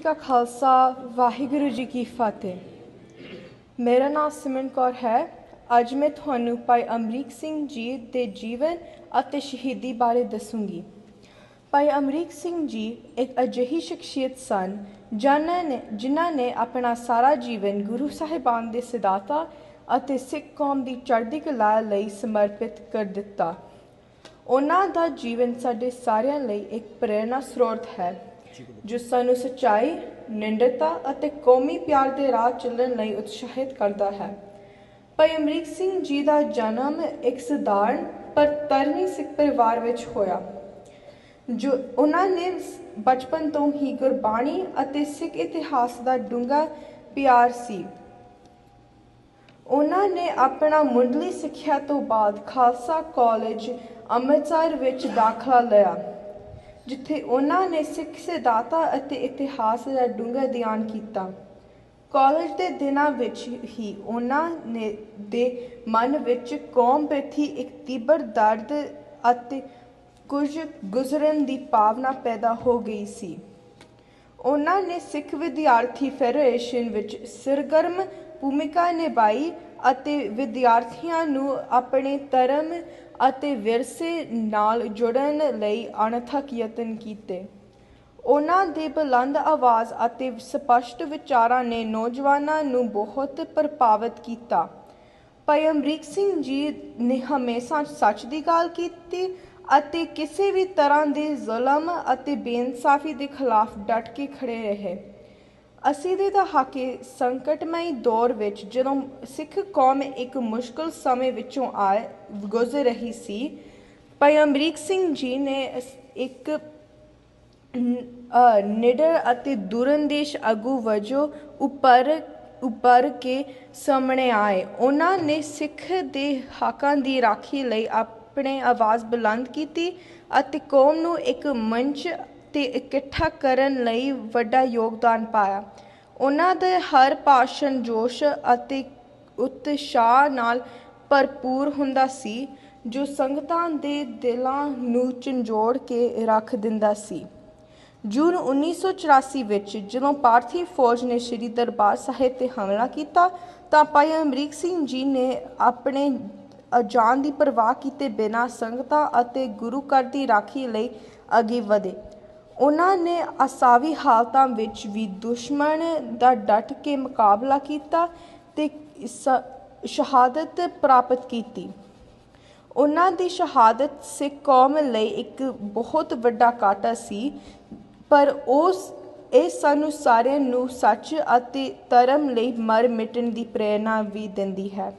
ਕਾ ਖਾਲਸਾ, ਵਾਹਿਗੁਰੂ ਜੀ ਕੀ ਫਤਿਹ। ਮੇਰਾ ਨਾਮ ਸਿਮਰਨ ਕੌਰ ਹੈ। ਅੱਜ ਮੈਂ ਤੁਹਾਨੂੰ ਭਾਈ ਅਮਰੀਕ ਸਿੰਘ ਜੀ ਦੇ ਜੀਵਨ ਅਤੇ ਸ਼ਹੀਦੀ ਬਾਰੇ ਦੱਸੂੰਗੀ। ਭਾਈ ਅਮਰੀਕ ਸਿੰਘ ਜੀ ਇੱਕ ਅਜਿਹੀ ਸ਼ਖਸੀਅਤ ਸਨ ਜਿਨ੍ਹਾਂ ਨੇ ਜਿਨ੍ਹਾਂ ਨੇ ਆਪਣਾ ਸਾਰਾ ਜੀਵਨ ਗੁਰੂ ਸਾਹਿਬਾਨ ਦੇ ਸਿਧਾਂਤਾਂ ਅਤੇ ਸਿੱਖ ਕੌਮ ਦੀ ਚੜ੍ਹਦੀ ਕਲਾ ਲਈ ਸਮਰਪਿਤ ਕਰ ਦਿੱਤਾ। ਉਹਨਾਂ ਦਾ ਜੀਵਨ ਸਾਡੇ ਸਾਰਿਆਂ ਲਈ ਇੱਕ ਪ੍ਰੇਰਣਾ ਸਰੋਤ ਹੈ। ਜੋ ਸਾਨੂੰ ਸੱਚਾਈ ਨਿੰਡਤਾ ਅਤੇ ਕੌਮੀ ਪਿਆਰ ਦੇ ਰਾਹ ਚੱਲਣ ਲਈ ਉਤਸ਼ਾਹਿਤ ਕਰਦਾ ਹੈ। ਭਾਈ ਅਮਰੀਕ ਸਿੰਘ ਜੀ ਦਾ ਜਨਮ ਇੱਕ ਸਧਾਰਨ ਪਰ ਤਰਨੀ ਸਿੱਖ ਪਰਿਵਾਰ ਵਿੱਚ ਹੋਇਆ, ਜੋ ਉਹਨਾਂ ਨੇ ਬਚਪਨ ਤੋਂ ਹੀ ਗੁਰਬਾਣੀ ਅਤੇ ਸਿੱਖ ਇਤਿਹਾਸ ਦਾ ਡੂੰਘਾ ਪਿਆਰ ਸੀ। ਉਹਨਾਂ ਨੇ ਆਪਣਾ ਮੁੱਢਲੀ ਸਿੱਖਿਆ ਤੋਂ ਬਾਅਦ ਖਾਲਸਾ ਕਾਲਜ ਅੰਮ੍ਰਿਤਸਰ ਵਿੱਚ ਦਾਖਲਾ ਲਿਆ। ਜਿੱਥੇ ਉਹਨਾਂ ਨੇ ਸਿੱਖ ਸਿਧਾਂਤਾਂ ਅਤੇ ਇਤਿਹਾਸ ਦਾ ਡੂੰਘਾ ਅਧਿਐਨ ਕੀਤਾ। ਕਾਲਜ ਦੇ ਦਿਨਾਂ ਵਿੱਚ ਹੀ ਉਹਨਾਂ ਨੇ ਦੇ ਮਨ ਵਿੱਚ ਕੌਮ ਪ੍ਰਤੀ ਇੱਕ ਤੀਬਰ ਦਰਦ ਅਤੇ ਕੁਝ ਗੁਜ਼ਰਨ ਦੀ ਭਾਵਨਾ ਪੈਦਾ ਹੋ ਗਈ ਸੀ। ਉਹਨਾਂ ਨੇ ਸਿੱਖ ਵਿਦਿਆਰਥੀ ਫੈਡਰੇਸ਼ਨ ਵਿੱਚ ਸਰਗਰਮ ਭੂਮਿਕਾ ਨਿਭਾਈ ਅਤੇ ਵਿਦਿਆਰਥੀਆਂ ਨੂੰ ਆਪਣੇ ਧਰਮ ਅਤੇ ਵਿਰਸੇ ਨਾਲ ਜੁੜਨ ਲਈ ਅਣਥੱਕ ਯਤਨ ਕੀਤੇ। ਉਹਨਾਂ ਦੀ ਬੁਲੰਦ ਆਵਾਜ਼ ਅਤੇ ਸਪਸ਼ਟ ਵਿਚਾਰਾਂ ਨੇ ਨੌਜਵਾਨਾਂ ਨੂੰ ਬਹੁਤ ਪ੍ਰਭਾਵਿਤ ਕੀਤਾ। ਭਾਈ ਅਮਰੀਕ ਸਿੰਘ ਜੀ ਨੇ ਹਮੇਸ਼ਾ ਸੱਚ ਦੀ ਗੱਲ ਕੀਤੀ ਅਤੇ ਕਿਸੇ ਵੀ ਤਰ੍ਹਾਂ ਦੇ ਜ਼ੁਲਮ ਅਤੇ ਬੇਇਨਸਾਫੀ ਦੇ ਖਿਲਾਫ ਡਟ ਕੇ ਖੜੇ ਰਹੇ। ਅਸੀਂ ਦੇ ਦਹਾਕੇ ਸੰਕਟਮਈ ਦੌਰ ਵਿੱਚ ਜਦੋਂ ਸਿੱਖ ਕੌਮ ਇੱਕ ਮੁਸ਼ਕਲ ਸਮੇਂ ਵਿੱਚੋਂ ਆਏ, ਗੁਜ਼ਰ ਰਹੀ ਸੀ, ਭਾਈ ਅਮਰੀਕ ਸਿੰਘ ਜੀ ਨੇ ਇੱਕ ਨਿਡਰ ਅਤੇ ਦੂਰੰਦੇਸ਼ ਆਗੂ ਵਜੋਂ ਉੱਪਰ ਉੱਪਰ ਕੇ ਸਾਹਮਣੇ ਆਏ। ਉਹਨਾਂ ਨੇ ਸਿੱਖ ਦੇ ਹੱਕਾਂ ਦੀ ਰਾਖੀ ਲਈ ਆਪਣੇ ਆਵਾਜ਼ ਬੁਲੰਦ ਕੀਤੀ ਅਤੇ ਕੌਮ ਨੂੰ ਇੱਕ ਮੰਚ ਤੇ ਇਕੱਠਾ ਕਰਨ ਲਈ ਵੱਡਾ ਯੋਗਦਾਨ ਪਾਇਆ। ਉਹਨਾਂ ਦੇ ਹਰ ਭਾਸ਼ਣ ਜੋਸ਼ ਅਤੇ ਉਤਸ਼ਾਹ ਨਾਲ ਭਰਪੂਰ ਹੁੰਦਾ ਸੀ, ਜੋ ਸੰਗਤਾਂ ਦੇ ਦਿਲਾਂ ਨੂੰ ਝੰਜੋੜ ਕੇ ਰੱਖ ਦਿੰਦਾ ਸੀ। ਜੂਨ 1984 ਵਿੱਚ ਜਦੋਂ ਭਾਰਤੀ ਫੌਜ ਨੇ ਸ੍ਰੀ ਦਰਬਾਰ ਸਾਹਿਬ ਤੇ ਹਮਲਾ ਕੀਤਾ, ਤਾਂ ਭਾਈ ਅਮਰੀਕ ਸਿੰਘ ਜੀ ਨੇ ਆਪਣੇ ਅਜਾਨ ਦੀ ਪਰਵਾਹ ਕੀਤੇ ਬਿਨਾਂ ਸੰਗਤਾਂ ਅਤੇ ਗੁਰੂ ਘਰ ਦੀ ਰਾਖੀ ਲਈ ਅੱਗੇ ਵਧੇ। ਉਹਨਾਂ ਨੇ ਅਸਾਵੀ ਹਾਲਤਾਂ ਵਿੱਚ ਵੀ ਦੁਸ਼ਮਣ ਦਾ ਡਟ ਕੇ ਮੁਕਾਬਲਾ ਕੀਤਾ ਤੇ ਸ- ਸ਼ਹਾਦਤ ਪ੍ਰਾਪਤ ਕੀਤੀ। ਉਹਨਾਂ ਦੀ ਸ਼ਹਾਦਤ ਸਿੱਖ ਕੌਮ ਲਈ ਇੱਕ ਬਹੁਤ ਵੱਡਾ ਕਾਟਾ ਸੀ, ਪਰ ਉਸ, ਇਹ ਸਾਨੂੰ ਸਾਰਿਆਂ ਨੂੰ ਸੱਚ ਅਤੇ ਧਰਮ ਲਈ ਮਰ ਮਿਟਣ ਦੀ ਪ੍ਰੇਰਣਾ ਵੀ ਦਿੰਦੀ ਹੈ।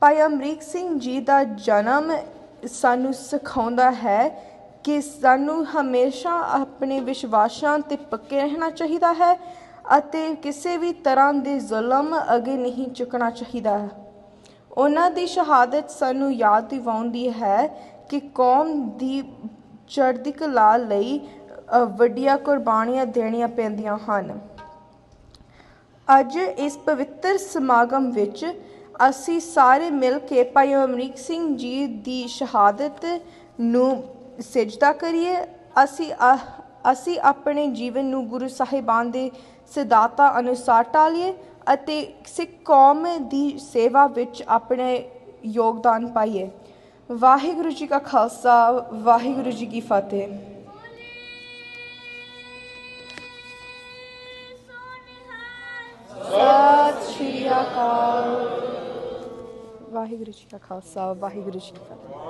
ਭਾਈ ਅਮਰੀਕ ਸਿੰਘ ਜੀ ਦਾ ਜਨਮ ਸਾਨੂੰ ਸਿਖਾਉਂਦਾ ਹੈ ਕਿ ਸਾਨੂੰ ਹਮੇਸ਼ਾ ਆਪਣੇ ਵਿਸ਼ਵਾਸਾਂ ਤੇ ਪੱਕੇ ਰਹਿਣਾ ਚਾਹੀਦਾ ਹੈ ਅਤੇ ਕਿਸੇ ਵੀ ਤਰ੍ਹਾਂ ਦੇ ਜ਼ੁਲਮ ਅੱਗੇ ਨਹੀਂ ਝੁਕਣਾ ਚਾਹੀਦਾ। ਉਹਨਾਂ ਦੀ ਸ਼ਹਾਦਤ ਸਾਨੂੰ ਯਾਦ ਦਿਵਾਉਂਦੀ ਹੈ ਕਿ ਕੌਮ ਦੀ ਚੜ੍ਹਦੀ ਕਲਾ ਲਈ ਵੱਡੀਆਂ ਕੁਰਬਾਨੀਆਂ ਦੇਣੀਆਂ ਪੈਂਦੀਆਂ ਹਨ। ਅੱਜ ਇਸ ਪਵਿੱਤਰ ਸਮਾਗਮ ਵਿੱਚ ਅਸੀਂ ਸਾਰੇ ਮਿਲ ਕੇ ਭਾਈ ਅਮਰੀਕ ਸਿੰਘ ਜੀ ਦੀ ਸ਼ਹਾਦਤ ਨੂੰ ਸਜਦਾ ਕਰੀਏ ਅਸੀਂ ਅਸੀਂ ਆਪਣੇ ਜੀਵਨ ਨੂੰ ਗੁਰੂ ਸਾਹਿਬਾਨ ਦੇ ਸਿਧਾਂਤਾਂ ਅਨੁਸਾਰ ਢਾਲੀਏ ਅਤੇ ਸਿੱਖ ਕੌਮ ਦੀ ਸੇਵਾ ਵਿੱਚ ਆਪਣੇ ਯੋਗਦਾਨ ਪਾਈਏ। ਵਾਹਿਗੁਰੂ ਜੀ ਕਾ ਖਾਲਸਾ ਵਾਹਿਗੁਰੂ ਜੀ ਕੀ ਫਤਿਹ। ਸਤਿ ਸ਼੍ਰੀ ਅਕਾਲ। ਵਾਹਿਗੁਰੂ ਜੀ ਕਾ ਖਾਲਸਾ ਵਾਹਿਗੁਰੂ ਜੀ ਕੀ ਫਤਿਹ।